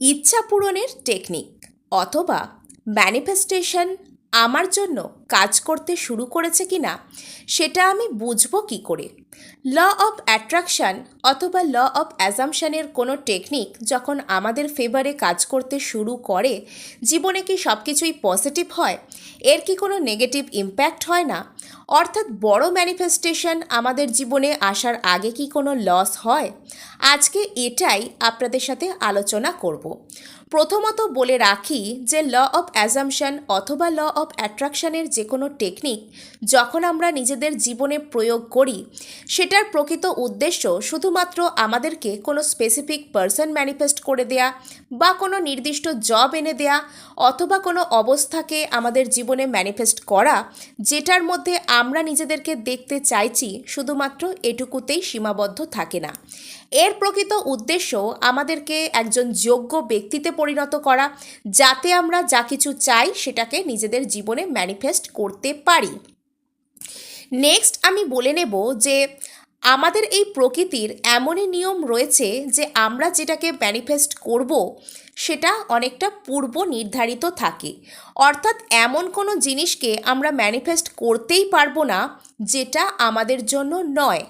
ইচ্ছা পূরণের টেকনিক অথবা ম্যানিফেস্টেশন আমার জন্য কাজ করতে শুরু করেছে কি না সেটা আমি বুঝব কি করে? ল অফ অ্যাট্রাকশান অথবা ল অফ অ্যাজামশানের কোনো টেকনিক যখন আমাদের ফেভারে কাজ করতে শুরু করে, জীবনে কি সব কিছুই পজিটিভ হয়? এর কি কোনো নেগেটিভ ইম্প্যাক্ট হয় না? অর্থাৎ বড় ম্যানিফেস্টেশন আমাদের জীবনে আসার আগে কি কোনো লস হয়? আজকে এটাই আপনাদের সাথে আলোচনা করব। প্রথমত বলে রাখি যে ল অফ অ্যাজামশন অথবা ল অফ অ্যাট্রাকশনের যে কোনো টেকনিক যখন আমরা নিজেদের জীবনে প্রয়োগ করি, সেটার প্রকৃত উদ্দেশ্য শুধুমাত্র আমাদেরকে কোনো স্পেসিফিক পার্সন ম্যানিফেস্ট করে দেয়া বা কোনো নির্দিষ্ট জব এনে দেয়া অথবা কোনো অবস্থাকে আমাদের জীবনে ম্যানিফেস্ট করা যেটার মধ্যে আমরা নিজেদেরকে দেখতে চাইছি, শুধুমাত্র এটুকুতেই সীমাবদ্ধ থাকে না। এর প্রকৃত উদ্দেশ্য আমাদেরকে একজন যোগ্য ব্যক্তিতে পরিণত করা, যাতে আমরা যা কিছু চাই সেটাকে নিজেদের জীবনে ম্যানিফেস্ট করতে পারি। নেক্সট আমি বলে নেব যে আমাদের এই প্রকৃতির এমনই নিয়ম রয়েছে যে আমরা যেটাকে ম্যানিফেস্ট করব, সেটা অনেকটা পূর্ব নির্ধারিত থাকে। অর্থাৎ এমন কোনো জিনিসকে আমরা ম্যানিফেস্ট করতেই পারব না, যেটা আমাদের জন্য নয়।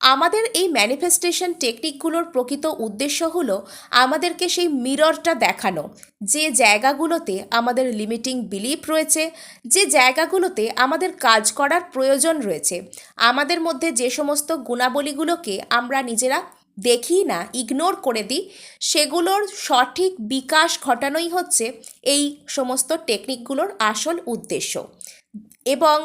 আমাদের এই ম্যানিফেস্টেশন টেকনিকগুলোর প্রকৃত উদ্দেশ্য হলো আমাদেরকে সেই মিররটা দেখানো। যে জায়গাগুলোতে আমাদের লিমিটিং বিলিফ রয়েছে, যে জায়গাগুলোতে আমাদের কাজ করার প্রয়োজন রয়েছে, আমাদের মধ্যে যে সমস্ত গুণাবলীগুলোকে আমরা নিজেরা দেখি না ইগনোর করে দিই, সেগুলোর সঠিক বিকাশ ঘটানোই হচ্ছে এই সমস্ত টেকনিকগুলোর আসল উদ্দেশ্য। এবং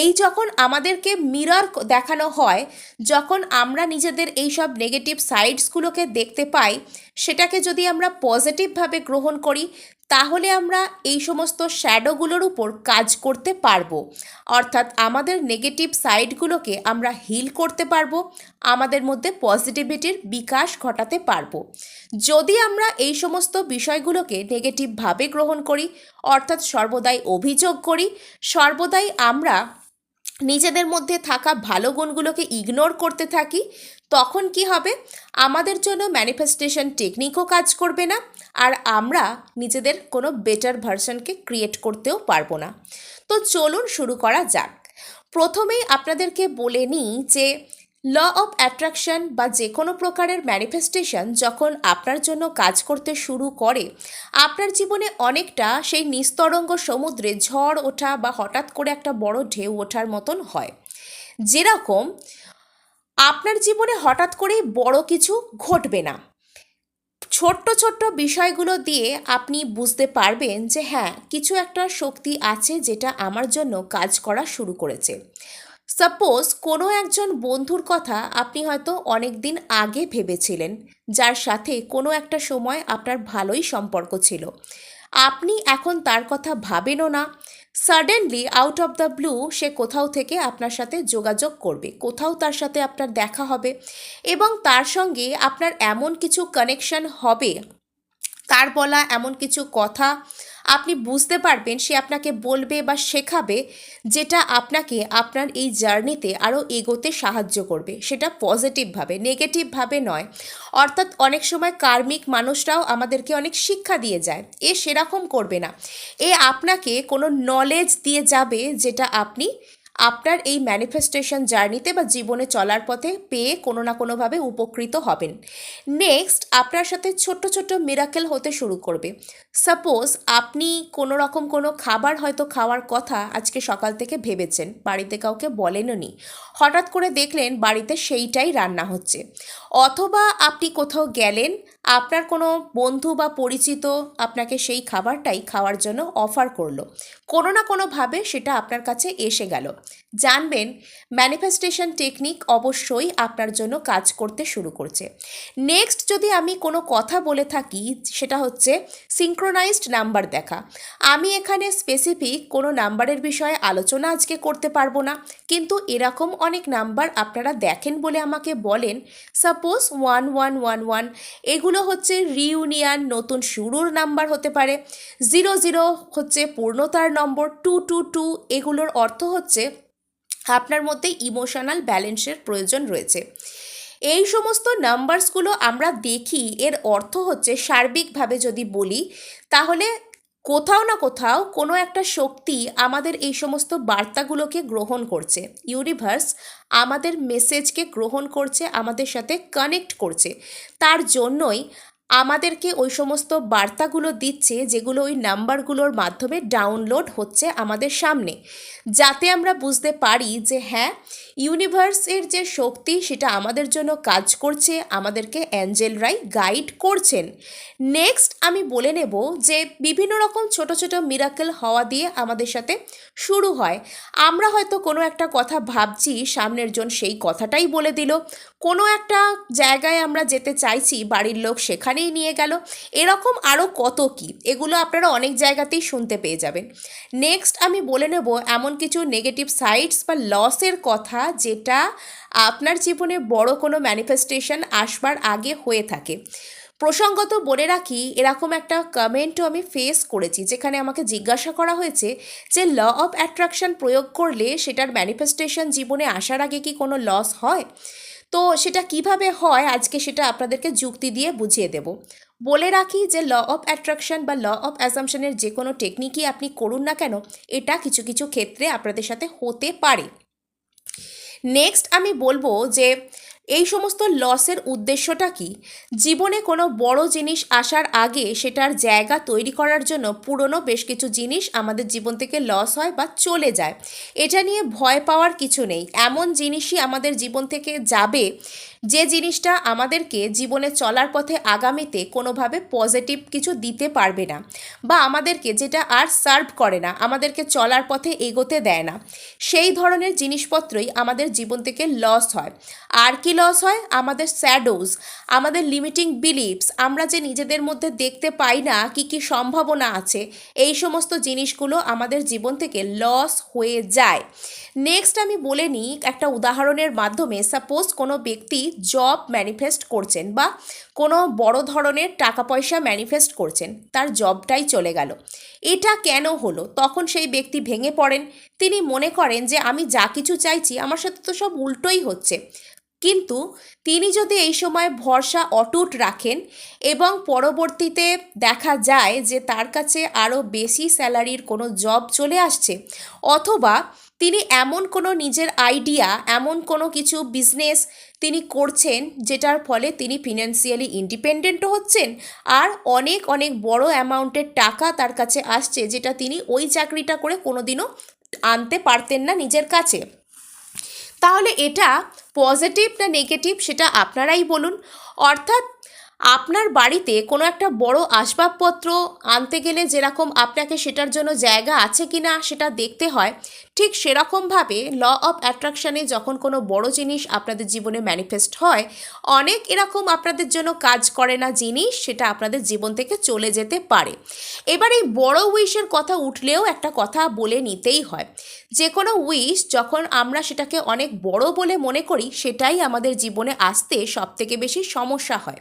এই যখন আমাদেরকে মিরর দেখানো হয়, যখন আমরা নিজেদের এই সব নেগেটিভ সাইডসগুলোকে দেখতে পাই, সেটাকে যদি আমরা পজিটিভভাবে গ্রহণ করি তাহলে আমরা এই সমস্ত শ্যাডোগুলোর উপর কাজ করতে পারব। অর্থাৎ আমাদের নেগেটিভ সাইডগুলোকে আমরা হিল করতে পারব, আমাদের মধ্যে পজিটিভিটির বিকাশ ঘটাতে পারব। যদি আমরা এই সমস্ত বিষয়গুলোকে নেগেটিভভাবে গ্রহণ করি, অর্থাৎ সর্বদাই অভিযোগ করি, সর্বদাই আমরা নিজেদের মধ্যে থাকা ভালো গুণগুলোকে ইগনোর করতে থাকি, তখন কি হবে? আমাদের জন্য ম্যানিফেস্টেশন টেকনিকও কাজ করবে না, আর আমরা নিজেদের কোনো বেটার ভার্সনকে ক্রিয়েট করতেও পারব না। তো চলুন শুরু করা যাক। প্রথমেই আপনাদেরকে বলে নিই যে ল অফ অ্যাট্রাকশন বা যে কোনো প্রকারের ম্যানিফেস্টেশন যখন আপনার জন্য কাজ করতে শুরু করে, আপনার জীবনে অনেকটা সেই নিস্তরঙ্গ সমুদ্রে ঝড় ওঠা বা হঠাৎ করে একটা বড় ঢেউ ওঠার মতন হয়। যেরকম, আপনার জীবনে হঠাৎ করেই বড় কিছু ঘটবে না। ছোট্ট ছোট্ট বিষয়গুলো দিয়ে আপনি বুঝতে পারবেন যে হ্যাঁ কিছু একটা শক্তি আছে যেটা আমার জন্য কাজ করা শুরু করেছে। সাপোজ কোনো একজন বন্ধুর কথা আপনি হয়তো অনেক দিন আগে ভেবেছিলেন, যার সাথে কোনো একটা সময় আপনার ভালোই সম্পর্ক ছিল। আপনি এখন তার কথা ভাবেনও না। Suddenly out of the blue সে কোথাও থেকে আপনার সাথে যোগাযোগ করবে, কোথাও তার সাথে আপনার দেখা হবে এবং তার সঙ্গে আপনার এমন কিছু কানেকশন হবে। তার বলা এমন কিছু কথা আপনি বুঝতে পারবেন সে আপনাকে বলবে বা শেখাবে যেটা আপনাকে আপনার এই জার্নিতে আরও এগোতে সাহায্য করবে। সেটা পজিটিভভাবে নেগেটিভভাবে নয়। অর্থাৎ অনেক সময় কার্মিক মানুষরাও আমাদেরকে অনেক শিক্ষা দিয়ে যায়। এ সেরকম করবে না। এ আপনাকে কোনো নলেজ দিয়ে যাবে যেটা আপনি আপনার এই ম্যানিফেস্টেশন জার্নিতে বা জীবনে চলার পথে পেয়ে কোনো না কোনোভাবে উপকৃত হবেন। নেক্সট আপনার সাথে ছোট্ট ছোট্ট মিরাকেল হতে শুরু করবে। সাপোজ আপনি কোনো রকম কোনো খাবার হয়তো খাওয়ার কথা আজকে সকাল থেকে ভেবেছেন, বাড়িতে কাউকে বলেনও নি। হঠাৎ করে দেখলেন বাড়িতে সেইটাই রান্না হচ্ছে। অথবা আপনি কোথাও গেলেন, আপনার কোনো বন্ধু বা পরিচিত আপনাকে সেই খাবারটাই খাওয়ার জন্য অফার করল। কোনো না কোনোভাবে সেটা আপনার কাছে এসে গেল। জানবেন ম্যানিফেস্টেশন টেকনিক অবশ্যই আপনার জন্য কাজ করতে শুরু করছে। নেক্সট যদি আমি কোনো কথা বলে থাকি, সেটা হচ্ছে সিঙ্ক্রোনাইজড নাম্বার দেখা। আমি এখানে স্পেসিফিক কোনো নাম্বারের বিষয়ে আলোচনা আজকে করতে পারব না, কিন্তু এরকম অনেক নাম্বার আপনারা দেখেন বলে আমাকে বলেন। Suppose one one one one এগুলো হচ্ছে রিউনিয়ন নতুন শুরুর নাম্বার হতে পারে। জিরো জিরো হচ্ছে পূর্ণতার নম্বর টু টু টু এগুলোর অর্থ হচ্ছে আপনার মধ্যে ইমোশনাল ব্যালেন্সের প্রয়োজন রয়েছে। এই সমস্ত নাম্বারসগুলো আমরা দেখি, এর অর্থ হচ্ছে সার্বিকভাবে যদি বলি, তাহলে কোথাও না কোথাও কোনো একটা শক্তি আমাদের এই সমস্ত বার্তাগুলোকে গ্রহণ করছে। ইউনিভার্স আমাদের মেসেজকে গ্রহণ করছে, আমাদের সাথে কানেক্ট করছে। তার জন্যই আমাদেরকে ওই সমস্ত বার্তাগুলো দিচ্ছে, যেগুলো ওই নাম্বারগুলোর মাধ্যমে ডাউনলোড হচ্ছে আমাদের সামনে। যাতে আমরা বুঝতে পারি যে হ্যাঁ ইউনিভার্সের যে শক্তি, সেটা আমাদের জন্য কাজ করছে, আমাদেরকে অ্যাঞ্জেলরাই গাইড করছেন। নেক্সট আমি বলে নেব যে, বিভিন্ন রকম ছোট ছোট মিরাকেল হওয়া দিয়ে আমাদের সাথে শুরু হয়। আমরা হয়তো কোনো একটা কথা ভাবছি, সামনের জন সেই কথাটাই বলে দিল। কোনো একটা জায়গায় আমরা যেতে চাইছি, বাড়ির লোক সেখানেই নিয়ে গেল। এরকম আরও কত কি? এগুলো আপনারা অনেক জায়গাতেই শুনতে পেয়ে যাবেন। নেক্সট আমি বলে নেব এমন কিছু নেগেটিভ সাইডস বা লসের কথা যেটা আপনার জীবনে বড় কোনো ম্যানিফেস্টেশন আসবার আগে হয়ে থাকে। প্রসঙ্গত বলে রাখি, এরকম একটা কমেন্টও আমি ফেস করেছি যেখানে আমাকে জিজ্ঞাসা করা হয়েছে যে ল অফ অ্যাট্রাকশন প্রয়োগ করলে সেটার ম্যানিফেস্টেশন জীবনে আসার আগে কি কোনো লস হয়? তো সেটা কীভাবে হয়? আজকে সেটা আপনাদেরকে যুক্তি দিয়ে বুঝিয়ে দেব। বলে রাখি যে ল অফ অ্যাট্রাকশন বা ল অফ অ্যাজামশনের যে কোনো টেকনিকই আপনি করুন না কেন, এটা কিছু কিছু ক্ষেত্রে আপনাদের সাথে হতে পারে। নেক্সট আমি বলব যে এই সমস্ত লসের উদ্দেশ্যটা কি? জীবনে কোনো বড় জিনিস আসার আগে সেটার জায়গা তৈরি করার জন্য পুরনো বেশ কিছু জিনিস আমাদের জীবন থেকে লস হয় বা চলে যায়। এটা নিয়ে ভয় পাওয়ার কিছু নেই। এমন জিনিসই আমাদের জীবন থেকে যাবে যে জিনিসটা আমাদেরকে জীবনে চলার পথে আগামীতে কোনোভাবে পজিটিভ কিছু দিতে পারবে না বা আমাদেরকে যেটা আর সার্ভ করে না, আমাদেরকে চলার পথে এগোতে দেয় না। সেই ধরনের জিনিসপত্রই আমাদের জীবন থেকে লস হয়। আর কি লস হয়, আমাদের স্যাডোজ আমাদের লিমিটিং বিলিভস আমরা যে নিজেদের মধ্যে দেখতে পাই না, কি কি সম্ভাবনা আছে, এই সমস্ত জিনিসগুলো আমাদের জীবন থেকে লস হয়ে যায়। নেক্সট আমি বলে নিই, একটা উদাহরণের মাধ্যমে সাপোজ কোনো ব্যক্তি জব ম্যানিফেস্ট করছেন বা কোনো বড় ধরনের টাকা পয়সা ম্যানিফেস্ট করছেন, তার জবটাই চলে গেল। এটা কেন হলো? তখন সেই ব্যক্তি ভেঙে পড়েন। তিনি মনে করেন যে, আমি যা কিছু চাইছি, আমার সাথে তো সব উল্টোই হচ্ছে। কিন্তু তিনি যদি এই সময় ভরসা অটুট রাখেন এবং পরবর্তীতে দেখা যায় যে তার কাছে আরও বেশি স্যালারির কোনো জব চলে আসছে, অথবা তিনি এমন কোনো নিজের আইডিয়া, এমন কোনো কিছু বিজনেস তিনি করছেন যেটার ফলে তিনি ফিনান্সিয়ালি ইন্ডিপেন্ডেন্টও হচ্ছেন আর অনেক অনেক বড় অ্যামাউন্টের টাকা তার কাছে আসছে যেটা তিনি ওই চাকরিটা করে কোনোদিনও আনতে পারতেন না নিজের কাছে। তাহলে এটা পজিটিভ না নেগেটিভ সেটা আপনারাই বলুন। অর্থাৎ আপনার বাড়িতে কোনো একটা বড় আসবাবপত্র আনতে গেলে যেরকম আপনাকে সেটার জন্য জায়গা আছে কি না সেটা দেখতে হয় ঠিক সেরকমভাবে ল অফ অ্যাট্রাকশানে যখন কোনো বড় জিনিস আপনাদের জীবনে ম্যানিফেস্ট হয়, অনেক এরকম আপনাদের জন্য কাজ করে না জিনিস সেটা আপনাদের জীবন থেকে চলে যেতে পারে। এবার এই বড় উইশের কথা উঠলেও একটা কথা বলে নিতেই হয়। যে কোনো উইশ যখন আমরা সেটাকে অনেক বড় বলে মনে করি, সেটাই আমাদের জীবনে আসতে সবথেকে বেশি সমস্যা হয়।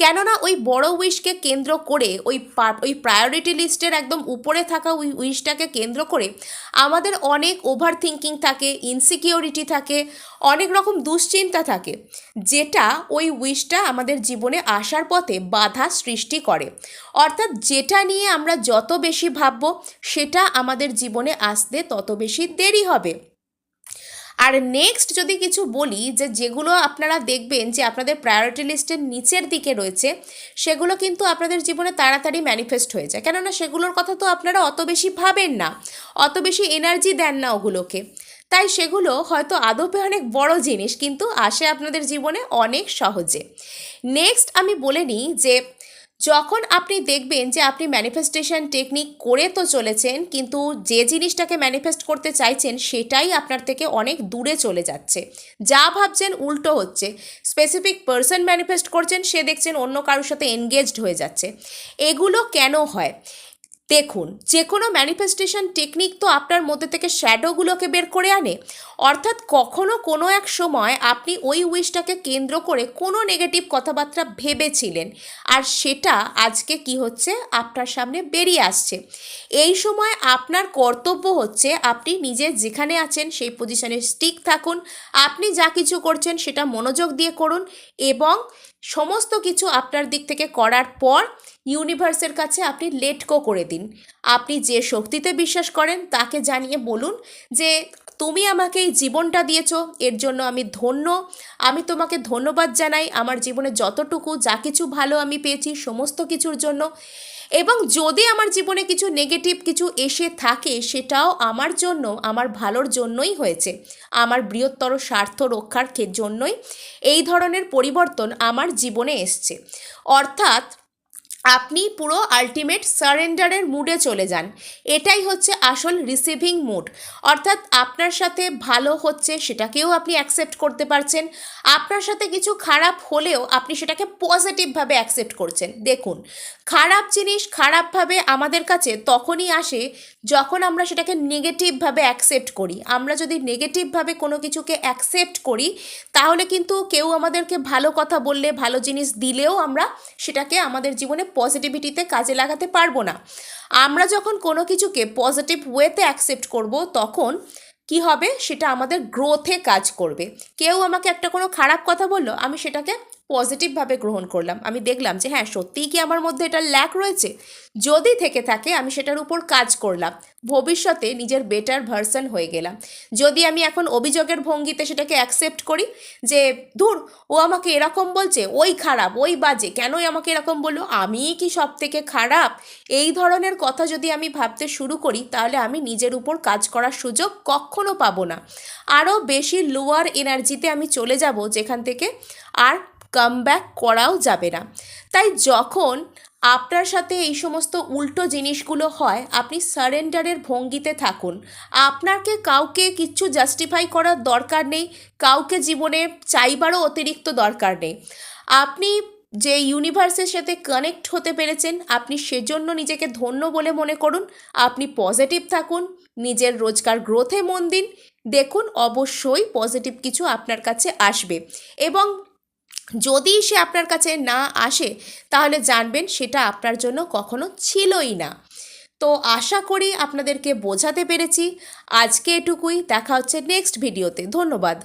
কেননা ওই বড় উইশকে কেন্দ্র করে, ওই ওই প্রায়োরিটি লিস্টের একদম উপরে থাকা ওই উইশটাকে কেন্দ্র করে, আমাদের অনেক ওভার থিঙ্কিং থাকে ইনসিকিউরিটি থাকে, অনেক রকম দুশ্চিন্তা থাকে, যেটা ওই উইশটা আমাদের জীবনে আসার পথে বাধা সৃষ্টি করে। অর্থাৎ যেটা নিয়ে আমরা যত বেশি ভাববো, সেটা আমাদের জীবনে আসতে তত বেশি দেরি হবে। আর নেক্সট যদি কিছু বলি যে যেগুলো আপনারা দেখবেন যে আপনাদের প্রায়োরিটি লিস্টের নিচের দিকে রয়েছে, সেগুলো কিন্তু আপনাদের জীবনে তাড়াতাড়ি ম্যানিফেস্ট হয়ে যায়। কেননা সেগুলোর কথা তো আপনারা অত বেশি ভাবেন না, অত বেশি এনার্জি দেন না ওগুলোকে। তাই সেগুলো হয়তো আদপে অনেক বড় জিনিস, কিন্তু আসে আপনাদের জীবনে অনেক সহজে। নেক্সট আমি বলে নিই যে যখন আপনি দেখবেন যে আপনি ম্যানিফেস্টেশন টেকনিক করে তো চলেছেন, কিন্তু যে জিনিসটাকে ম্যানিফেস্ট করতে চাইছেন, সেটাই আপনার থেকে অনেক দূরে চলে যাচ্ছে। যা ভাবছেন উল্টো হচ্ছে। স্পেসিফিক পার্সন ম্যানিফেস্ট করছেন, সে দেখছেন অন্য কারোর সাথে এনগেজড হয়ে যাচ্ছে। এগুলো কেন হয়? দেখুন, যে কোনো ম্যানিফেস্টেশন টেকনিক তো আপনার মধ্যে থেকে শ্যাডোগুলোকে বের করে আনে। অর্থাৎ কখনো কোনো এক সময় আপনি ওই উইশটাকে কেন্দ্র করে কোনো নেগেটিভ কথাবার্তা ভেবেছিলেন। আর সেটা আজকে কি হচ্ছে? আপনার সামনে বেরিয়ে আসছে। এই সময় আপনার কর্তব্য হচ্ছে আপনি নিজে যেখানে আছেন সেই পজিশনে স্টিক থাকুন। আপনি যা কিছু করছেন সেটা মনোযোগ দিয়ে করুন এবং সমস্ত কিছু আপনার দিক থেকে করার পর ইউনিভার্সের কাছে আপনি লেটকো করে দিন। আপনি যে শক্তিতে বিশ্বাস করেন, তাকে জানিয়ে বলুন যে, তুমি আমাকে এই জীবনটা দিয়েছ, এর জন্য আমি ধন্য। আমি তোমাকে ধন্যবাদ জানাই। আমার জীবনে যতটুকু, যা কিছু ভালো আমি পেয়েছি, সমস্ত কিছুর জন্য। এবং যদি আমার জীবনে কিছু নেগেটিভ কিছু এসে থাকে, সেটাও আমার জন্য, আমার ভালোর জন্যই হয়েছে। আমার বৃহত্তর স্বার্থ রক্ষার জন্যই এই ধরনের পরিবর্তন আমার জীবনে এসছে। অর্থাৎ আপনি পুরো আলটিমেট সারেন্ডারের মুডে চলে যান। এটাই হচ্ছে আসল রিসিভিং মুড অর্থাৎ আপনার সাথে ভালো হচ্ছে সেটাকেও আপনি অ্যাকসেপ্ট করতে পারছেন। আপনার সাথে কিছু খারাপ হলেও আপনি সেটাকে পজিটিভভাবে অ্যাকসেপ্ট করছেন। দেখুন, খারাপ জিনিস খারাপভাবে আমাদের কাছে তখনই আসে যখন আমরা সেটাকে নেগেটিভভাবে অ্যাকসেপ্ট করি। আমরা যদি নেগেটিভভাবে কোনো কিছুকে অ্যাকসেপ্ট করি, তাহলে কিন্তু কেউ আমাদেরকে ভালো কথা বললে, ভালো জিনিস দিলেও আমরা সেটাকে আমাদের জীবনে পজিটিভিটিতে কাজে লাগাতে পারব না। আমরা যখন কোনো কিছুকে পজিটিভ ওয়েতে অ্যাকসেপ্ট করব, তখন কি হবে? সেটা আমাদের গ্রোথে কাজ করবে। কেউ আমাকে একটা কোনো খারাপ কথা বলল, আমি সেটাকে পজিটিভভাবে গ্রহণ করলাম। আমি দেখলাম যে হ্যাঁ সত্যিই কি আমার মধ্যে এটা ল্যাক রয়েছে? যদি থেকে থাকে, আমি সেটার উপর কাজ করলাম। ভবিষ্যতে নিজের বেটার ভার্সন হয়ে গেলাম। যদি আমি এখন অভিযোগের ভঙ্গিতে সেটাকে অ্যাকসেপ্ট করি, যে, ধুর, ও আমাকে এরকম বলছে, ওই খারাপ, ওই বাজে, কেনই আমাকে এরকম বলল? আমিই কি সব থেকে খারাপ? এই ধরনের কথা যদি আমি ভাবতে শুরু করি, তাহলে আমি নিজের উপর কাজ করার সুযোগ কখনো পাবো না। আরও বেশি লোয়ার এনার্জিতে আমি চলে যাব যেখান থেকে আর কামব্যাক করাও যাবে না। তাই যখন আপনার সাথে এই সমস্ত উল্টো জিনিসগুলো হয়, আপনি সারেন্ডারের ভঙ্গিতে থাকুন। আপনাকে কাউকে কিচ্ছু জাস্টিফাই করার দরকার নেই, কাউকে জীবনে চাইবারও অতিরিক্ত দরকার নেই। আপনি যে ইউনিভার্সের সাথে কানেক্ট হতে পেরেছেন, আপনি সেজন্য নিজেকে ধন্য বলে মনে করুন, আপনি পজিটিভ থাকুন, নিজের রোজগার গ্রোথে মন দিন। দেখুন, অবশ্যই পজিটিভ কিছু আপনার কাছে আসবে। এবং যদি সে আপনার কাছে না আসে, তাহলে জানবেন সেটা আপনার জন্য কখনো ছিলই না। তো আশা করি আপনাদেরকে বোঝাতে পেরেছি। আজকে এটুকুই, দেখা হচ্ছে নেক্সট ভিডিওতে ধন্যবাদ।